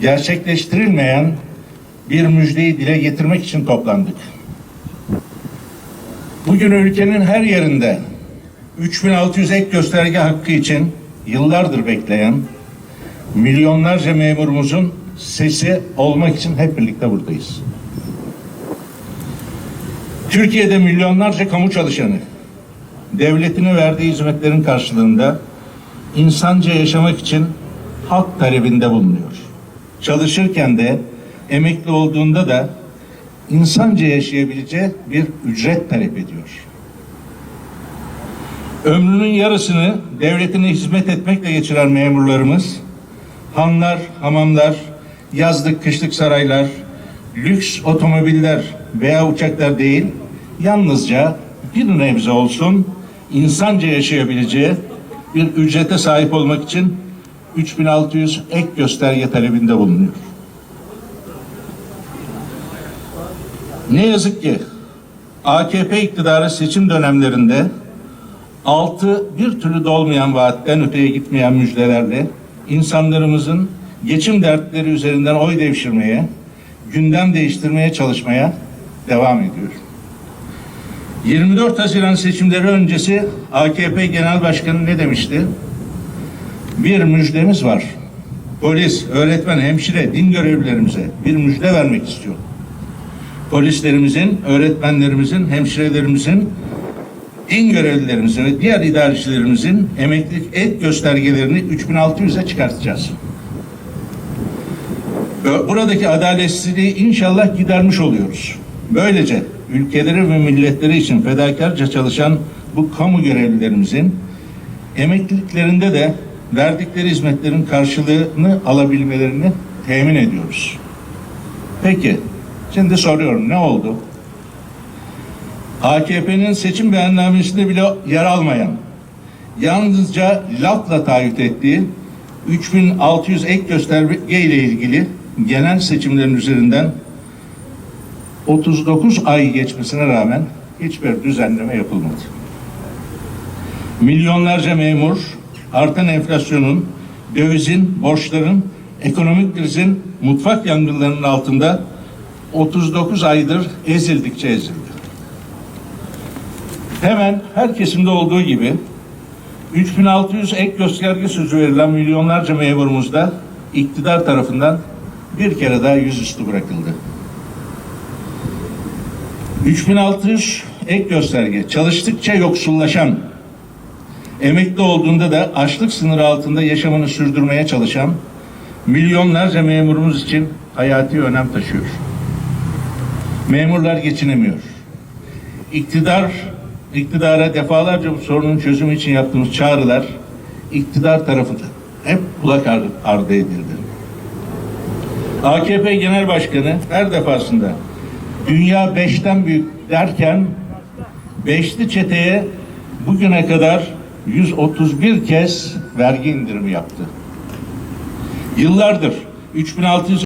gerçekleştirilmeyen bir müjdeyi dile getirmek için toplandık. Bugün ülkenin her yerinde 3600 ek gösterge hakkı için yıllardır bekleyen milyonlarca memurumuzun sesi olmak için hep birlikte buradayız. Türkiye'de milyonlarca kamu çalışanı devletine verdiği hizmetlerin karşılığında insanca yaşamak için hak talebinde bulunuyor. Çalışırken de emekli olduğunda da insanca yaşayabileceği bir ücret talep ediyor. Ömrünün yarısını devletine hizmet etmekle geçiren memurlarımız hanlar, hamamlar, yazlık, kışlık saraylar, lüks otomobiller veya uçaklar değil, yalnızca bir nebze olsun insanca yaşayabileceği bir ücrete sahip olmak için 3600 ek gösterge talebinde bulunuyor. Ne yazık ki AKP iktidarı seçim dönemlerinde altı bir türlü dolmayan vaatten öteye gitmeyen müjdelerle insanlarımızın geçim dertleri üzerinden oy devşirmeye, gündem değiştirmeye çalışmaya devam ediyor. 24 Haziran seçimleri öncesi AKP Genel Başkanı ne demişti? Bir müjdemiz var. Polis, öğretmen, hemşire, din görevlilerimize bir müjde vermek istiyor. Polislerimizin, öğretmenlerimizin, hemşirelerimizin, din görevlilerimizin ve diğer idarecilerimizin emeklilik et göstergelerini 3600'e çıkartacağız. Buradaki adaletsizliği inşallah gidermiş oluyoruz. Böylece ülkeleri ve milletleri için fedakarca çalışan bu kamu görevlilerimizin emekliliklerinde de verdikleri hizmetlerin karşılığını alabilmelerini temin ediyoruz. Peki, şimdi soruyorum ne oldu? AKP'nin seçim beyannamesinde bile yer almayan, yalnızca lafla taahhüt ettiği 3600 ek gösterge ile ilgili genel seçimlerin üzerinden 39 ay geçmesine rağmen hiçbir düzenleme yapılmadı. Milyonlarca memur artan enflasyonun, dövizin, borçların, ekonomik krizin, mutfak yangınlarının altında 39 aydır ezildikçe ezildi. Hemen her kesimde olduğu gibi 3600 ek gösterge sözü verilen milyonlarca memurumuz da iktidar tarafından bir kere daha yüzüstü bırakıldı. 3600 ek gösterge çalıştıkça yoksullaşan, emekli olduğunda da açlık sınırı altında yaşamını sürdürmeye çalışan milyonlarca memurumuz için hayati önem taşıyor. Memurlar geçinemiyor. İktidar, iktidara defalarca bu sorunun çözümü için yaptığımız çağrılar iktidar tarafından hep kulak ar- ardı edildi. AKP Genel Başkanı her defasında dünya beşten büyük derken beşli çeteye bugüne kadar 131 kez vergi indirimi yaptı. Yıllardır 3600